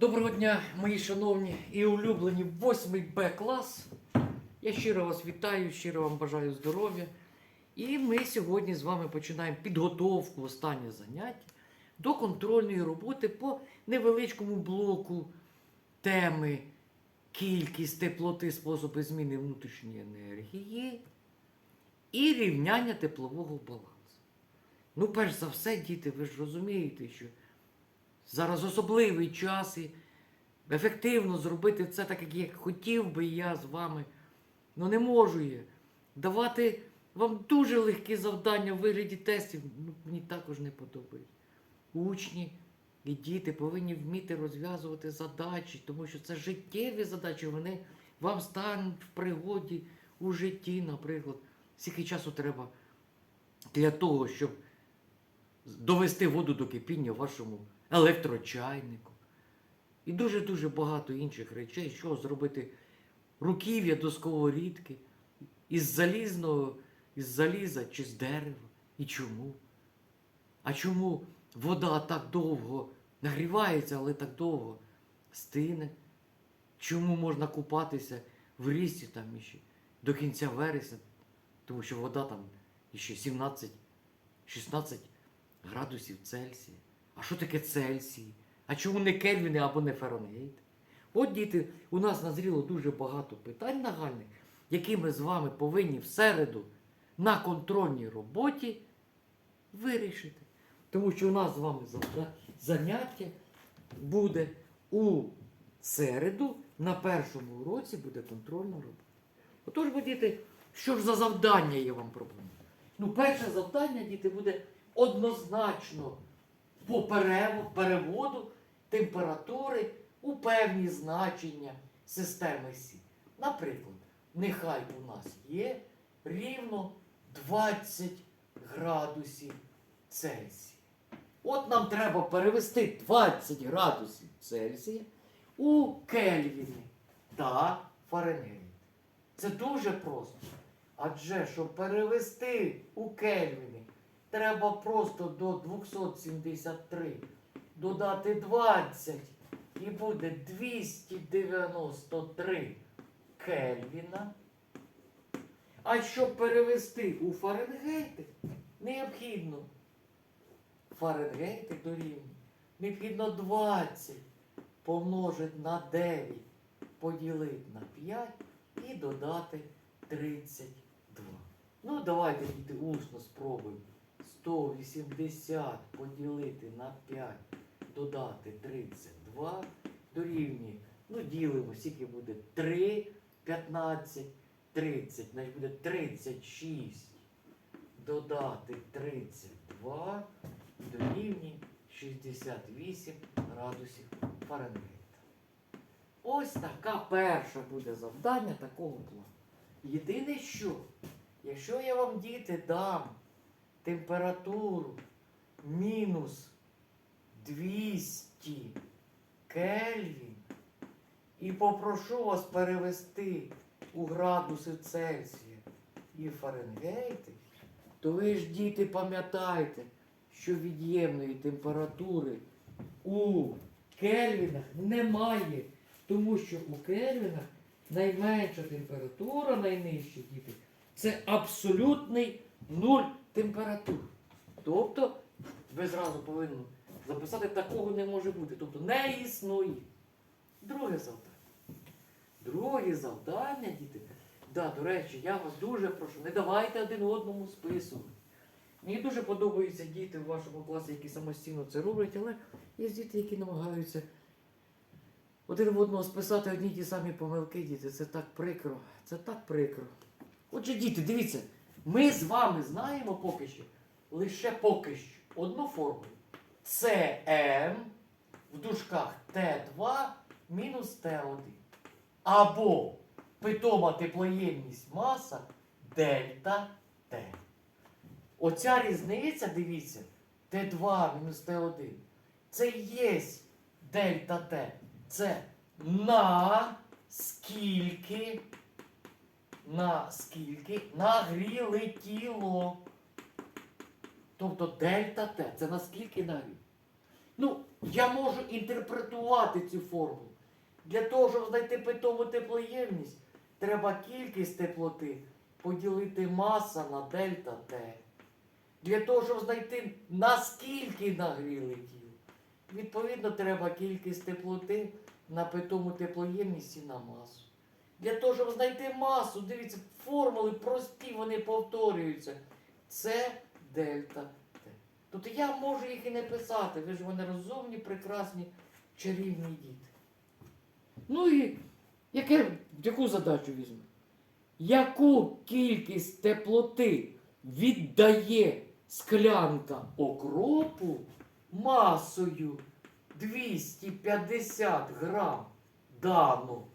Доброго дня, мої шановні і улюблені 8 Б клас. Я щиро вас вітаю, щиро вам бажаю здоров'я. І ми сьогодні з вами починаємо підготовку останнє заняття до контрольної роботи по невеличкому блоку теми кількість теплоти, способи зміни внутрішньої енергії і рівняння теплового балансу. Ну, перш за все, діти, ви ж розумієте, що зараз особливий час і ефективно зробити це так, як я хотів би я з вами. Ну не можу я. Давати вам дуже легкі завдання в вигляді тестів, ну, мені також не подобається. Учні і діти повинні вміти розв'язувати задачі, тому що це життєві задачі, вони вам стануть в пригоді у житті, наприклад. Скільки часу треба для того, щоб довести воду до кипіння вашому електрочайнику. І дуже-дуже багато інших речей, що зробити руків'я до сковорідки із залізного, із заліза чи з дерева. І чому? А чому вода так довго нагрівається, але так довго стине? Чому можна купатися в річці там іще до кінця вересня? Тому що вода там іще 17, 16 градусів Цельсія. А що таке Цельсій? А чому не Кельвіни або не Фаренгейт? От діти, у нас назріло дуже багато питань нагальних, які ми з вами повинні в середу на контрольній роботі вирішити. Тому що у нас з вами заняття буде у середу, на першому уроці буде контрольна робота. Отож, ви, діти, що ж за завдання я вам пропоную? Ну, перше завдання, діти, буде однозначно по перево- переводу температури у певні значення системи Сі. Наприклад, нехай у нас є рівно 20 градусів Цельсія. От нам треба перевести 20 градусів Цельсія у Кельвіни та Фаренгейт. Це дуже просто. Адже, щоб перевести у Кельвіни, треба просто до 273 додати 20 і буде 293 Кельвіна. А щоб перевести у Фаренгейти, необхідно Фаренгейти дорівнює. Необхідно 20 помножити на 9, поділити на 5 і додати 32. Ну, давайте діти усно спробуємо. 180 поділити на 5, додати 32 дорівнює. Ну, ділимо, скільки буде 3, 15, 30. Значить буде 36. Додати 32 дорівнює 68 градусів Фаренгейта. Ось така перша буде завдання такого плану. Єдине що, якщо я вам, діти, дам температуру мінус 200 Кельвін. І попрошу вас перевести у градуси Цельсія. І Фаренгейти, то ви ж, діти, пам'ятайте, що від'ємної температури у Кельвінах немає, тому що у Кельвінах найменша температура, найнижча діти, це абсолютний нуль температур. Тобто, ви зразу повинні записати, такого не може бути. Тобто не існує. Друге завдання. Друге завдання, діти. Да, до речі, я вас дуже прошу, не давайте один одному списувати. Мені дуже подобаються діти в вашому класі, які самостійно це роблять, але є діти, які намагаються один в одного списати одні ті самі помилки, діти. Це так прикро. Це так прикро. Отже, діти, дивіться, ми з вами знаємо поки що, лише поки що одну формулу. СМ в дужках Т2 мінус Т1. Або питома теплоємність маса дельта Т. Оця різниця, дивіться, Т2 мінус Т1. Це є дельта Т. Це на скільки, на скільки нагріли тіло. Тобто дельта Т. Це наскільки нагрів. Ну, Я можу інтерпретувати цю формулу. Для того, щоб знайти питому теплоємність, треба кількість теплоти поділити маса на дельта Т. Для того, щоб знайти наскільки нагріли тіло, відповідно, треба кількість теплоти на питому теплоємність і на масу. Для того, щоб знайти масу, дивіться, формули прості, вони повторюються. Це дельта Т. Тобто я можу їх і не писати, ви ж вони розумні, прекрасні, чарівні діти. Ну і яке, яку задачу візьму? Яку кількість теплоти віддає склянка окропу масою 250 грам дану?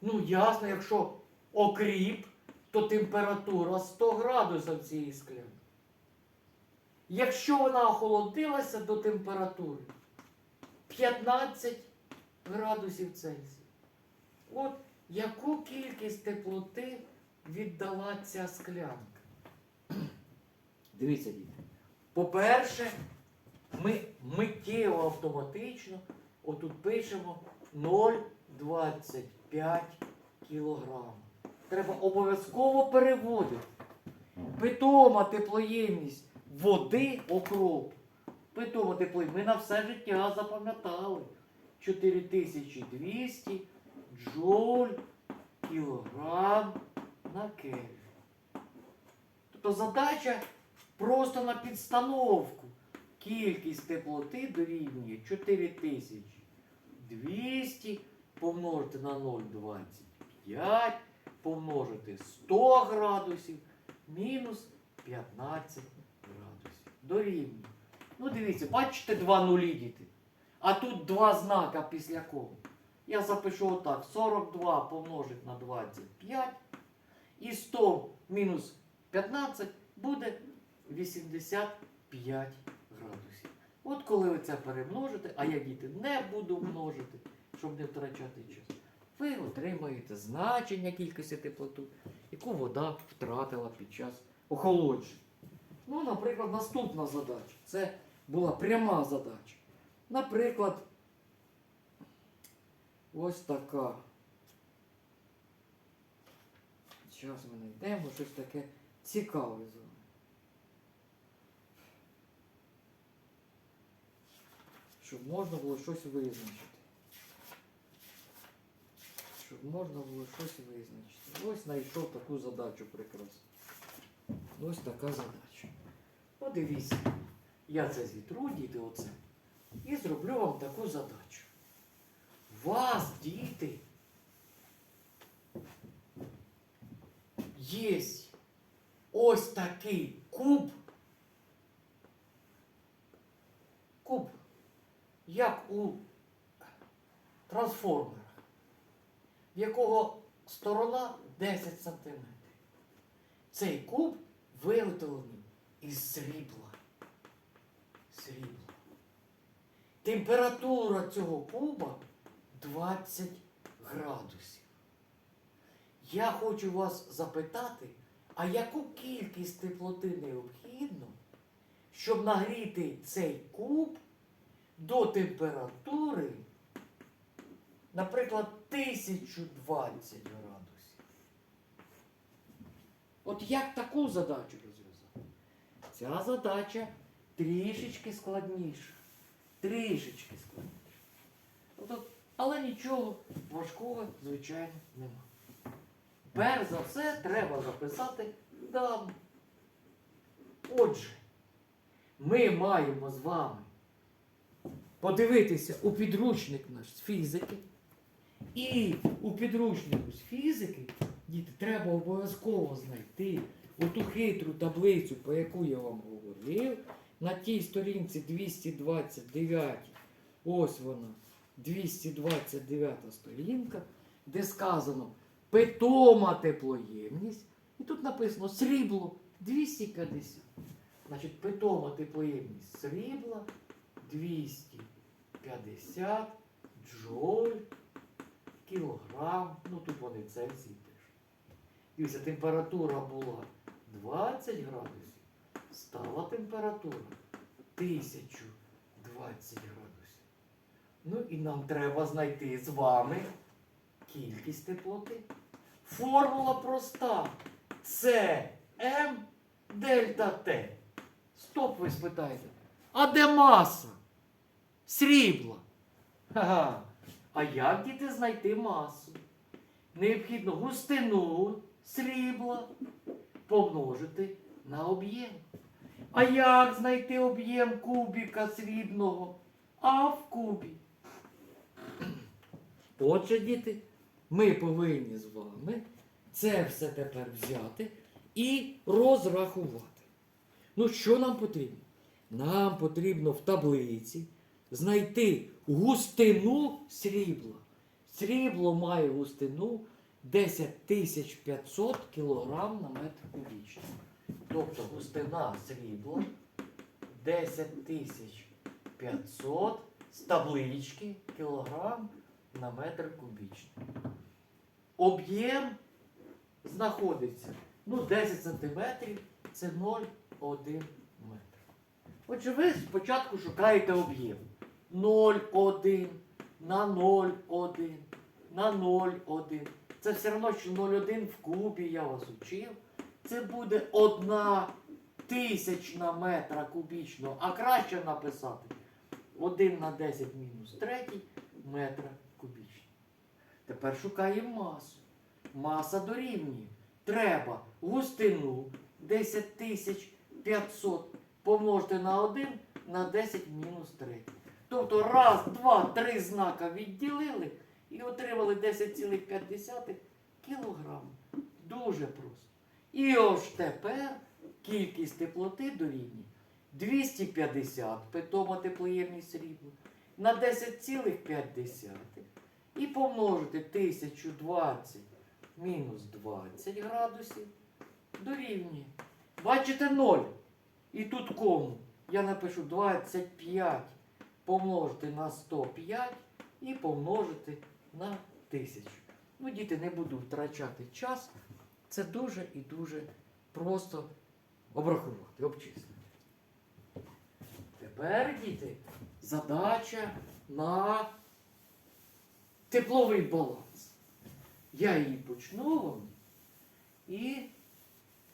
Ну, ясно, якщо окріп, то температура 100 градусів цієї склянки. Якщо вона охолодилася до температури 15 градусів Цельсія. От яку кількість теплоти віддала ця склянка? Дивіться, діти. По-перше, ми миттєво автоматично отут пишемо 0,25 кілограма. Треба обов'язково переводити. Питома теплоємність води окропу. Питома теплоємність. Ми на все життя запам'ятали. 4200 джоль кілограм на кельвін. Тобто задача просто на підстановку. Кількість теплоти дорівнює 4200 помножити на 0,25, помножити 100 градусів, мінус 15 градусів. Дорівнює. Ну дивіться, бачите два нулі діти. А тут два знака після кого. Я запишу отак. 42 помножить на 25. І 100 мінус 15 буде 85 градусів. От коли ви це перемножите, а я діти не буду множити, щоб не втрачати час, ви отримаєте значення кількості теплоту, яку вода втратила під час охолодження. Ну, наприклад, наступна задача. Це була пряма задача. Наприклад, ось така. Зараз ми знайдемо щось таке цікаве з вами. Щоб можна було щось визначити. Щоб можна було щось визначити. Ось знайшов таку задачу прекрасну. Ось така задача. Подивіться, я це зітру, діти, оце. І зроблю вам таку задачу. Вас, діти, є ось такий куб. Куб, як у трансформерах, в якого сторона 10 см. Цей куб виготовлений із срібла. Срібла. Температура цього куба 20 градусів. Я хочу вас запитати, а яку кількість теплоти необхідно, щоб нагріти цей куб до температури, наприклад, 1020 градусів. От як таку задачу розв'язати? Ця задача трішечки складніша. Трішечки складніша. Тобто, але нічого важкого, звичайно, нема. Перш за все, треба записати дану. Отже, ми маємо з вами подивитися у підручник наш з фізики. І у підручнику з фізики, діти, треба обов'язково знайти оту хитру таблицю, по яку я вам говорив, на тій сторінці 229. Ось вона, 229 сторінка, де сказано питома теплоємність. І тут написано срібло 250. Значить, питома теплоємність срібла 250 джоль кілограм. Ну тут вони пишуть. Дивіться, температура була 20 градусів. Стала температура 1020 градусів. Ну і нам треба знайти з вами кількість теплоти. Формула проста. Це М дельта Т. Стоп, ви спитаєте. А де маса? Срібла. Ха-ха. А як діти знайти масу? Необхідно густину срібла помножити на об'єм. А як знайти об'єм кубіка срібного? А в кубі. Отже, діти, ми повинні з вами це все тепер взяти і розрахувати. Ну, що нам потрібно? Нам потрібно в таблиці знайти густину срібла. Срібло має густину 10500 кг на метр кубічний. Тобто густина срібла 10500 з таблички кілограм на метр кубічний. Об'єм знаходиться ну, 10 см це 0,1 метр. Отже, ви спочатку шукаєте об'єм 0,1 на 0,1 на 0,1. Це все одно, що 0,1 в кубі я вас учив. Це буде одна тисячна метра кубічного, а краще написати 1 на 10 мінус 3 метра кубічного. Тепер шукаємо масу. Маса дорівнює. Треба густину 10500 помножити на 1 на 10 мінус 3. Тобто раз, два, три знака відділили і отримали 10,5 кілограм. Дуже просто. І ось тепер кількість теплоти дорівнює 250 питома теплоємність срібла на 10,5 і помножити 1020 мінус 20 градусів дорівнює. Бачите 0. І тут кому. Я напишу 25 помножити на 105 і помножити на 1000. Ну, діти, не буду втрачати час. Це дуже і дуже просто обрахувати, обчислити. Тепер, діти, задача на тепловий баланс. Я її почну вам, і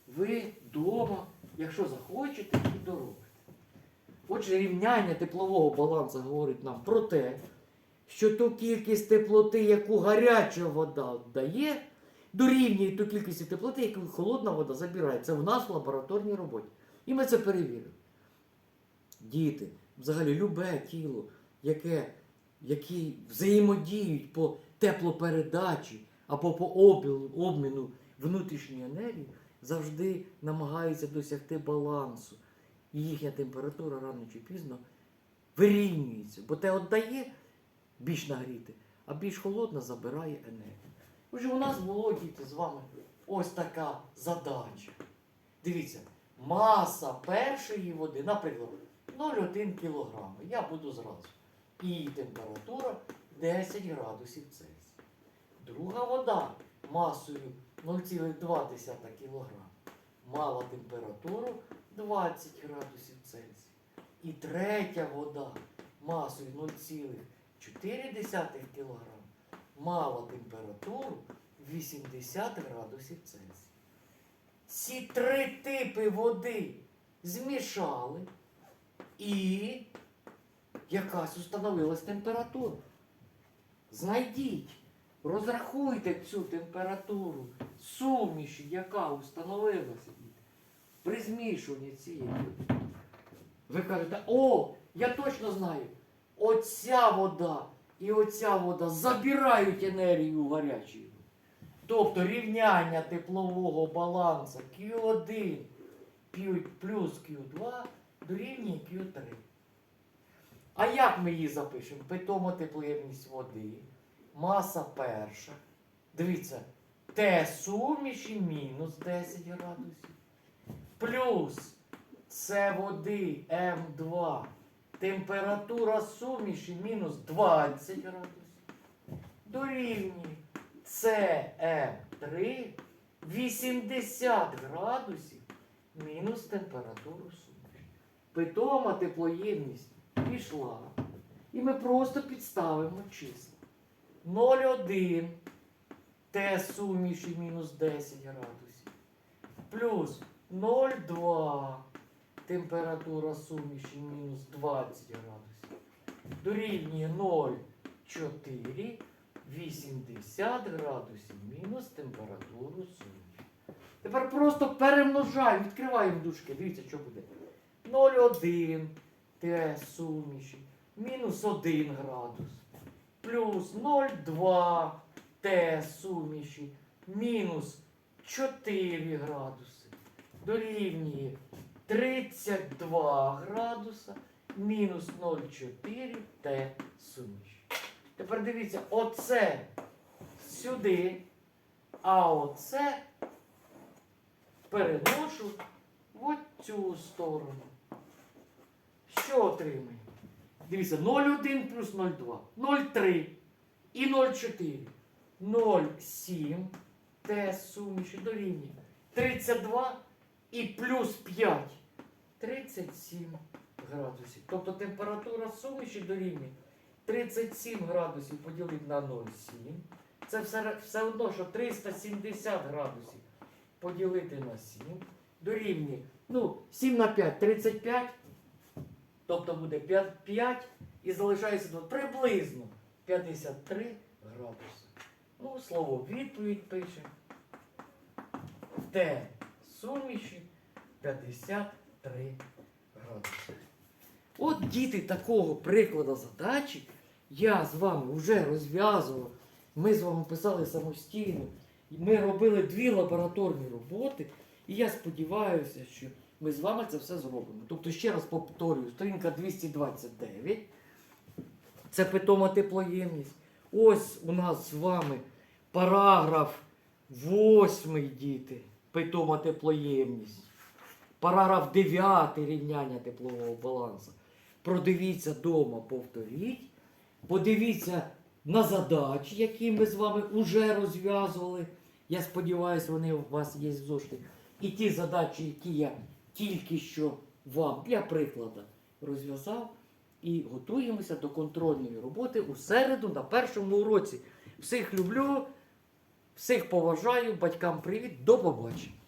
ви вдома, якщо захочете, і доробите. Отже, рівняння теплового балансу говорить нам про те, що ту кількість теплоти, яку гаряча вода дає, дорівнює ту кількість теплоти, яку холодна вода забирає. Це в нас в лабораторній роботі. І ми це перевірили. Діти, взагалі любе тіло, яке, які взаємодіють по теплопередачі або по обміну, внутрішньої енергії, завжди намагаються досягти балансу. І їхня температура рано чи пізно вирівнюється. Бо те віддає більш нагріти, а більш холодна забирає енергію. Отже, у нас було діти з вами ось така задача. Дивіться, маса першої води, наприклад, 0,1 кг. Я буду зразу. І температура 10 градусів Цельсія. Друга вода масою 0,2 кг мала температуру 20 градусів Цельсія. І третя вода масою 0,4 кг мала температуру 80 градусів Цельсія. Ці три типи води змішали і якась установилась температура. Знайдіть, розрахуйте цю температуру суміші, яка установилася при змішуванні цієї. Ви кажете, о, я точно знаю, оця вода і оця вода забирають енергію воді. Тобто рівняння теплового балансу Q1 плюс Q2 дорівнює Q3. А як ми її запишемо? Питома теплоємність води, маса перша. Дивіться, Т суміші мінус 10 градусів. Плюс С води М2. Температура суміші мінус 20 градусів. Дорівнює СМ3 80 градусів мінус температуру суміші. Питома теплоємність пішла. І ми просто підставимо числа. 0,1 Т суміші мінус 10 градусів. Плюс 0,2 температура суміші мінус 20 градусів. Дорівнює 0,4 80 градусів мінус температуру суміші. Тепер просто перемножаємо, відкриваємо дужки. Дивіться, що буде. 0,1 Т суміші мінус 1 градус. Плюс 0,2 Т суміші мінус 4 градуси. Дорівнює 32 градуса мінус 0,4 Т суміші. Тепер дивіться, оце сюди, а оце переношу в цю сторону. Що отримаємо? Дивіться, 0,1 плюс 0,2. 0,3 і 0,4. 0,7 Т суміші дорівнює 32 і плюс 5. 37 градусів. Тобто температура суміші дорівнює 37 градусів поділити на 0,7. Це все, все одно, що 370 градусів поділити на 7 дорівнює. Ну, 7 на 5 35. Тобто буде 5, 5 і залишається тут приблизно 53 градуси. Ну, слово відповідь пише. Т суміші 53 градуси. От діти такого прикладу задачі я з вами вже розв'язував. Ми з вами писали самостійно. Ми робили дві лабораторні роботи. І я сподіваюся, що ми з вами це все зробимо. Тобто, ще раз повторюю, сторінка 229. Це питома теплоємність. Ось у нас з вами параграф 8, діти. Питома теплоємність. Параграф 9 рівняння теплового балансу. Продивіться вдома, повторіть. Подивіться на задачі, які ми з вами вже розв'язували. Я сподіваюся, вони у вас є в зошиті. І ті задачі, які я тільки що вам для прикладу розв'язав. І готуємося до контрольної роботи у середу на першому уроці. Всіх люблю, всіх поважаю, батькам привіт, до побачення.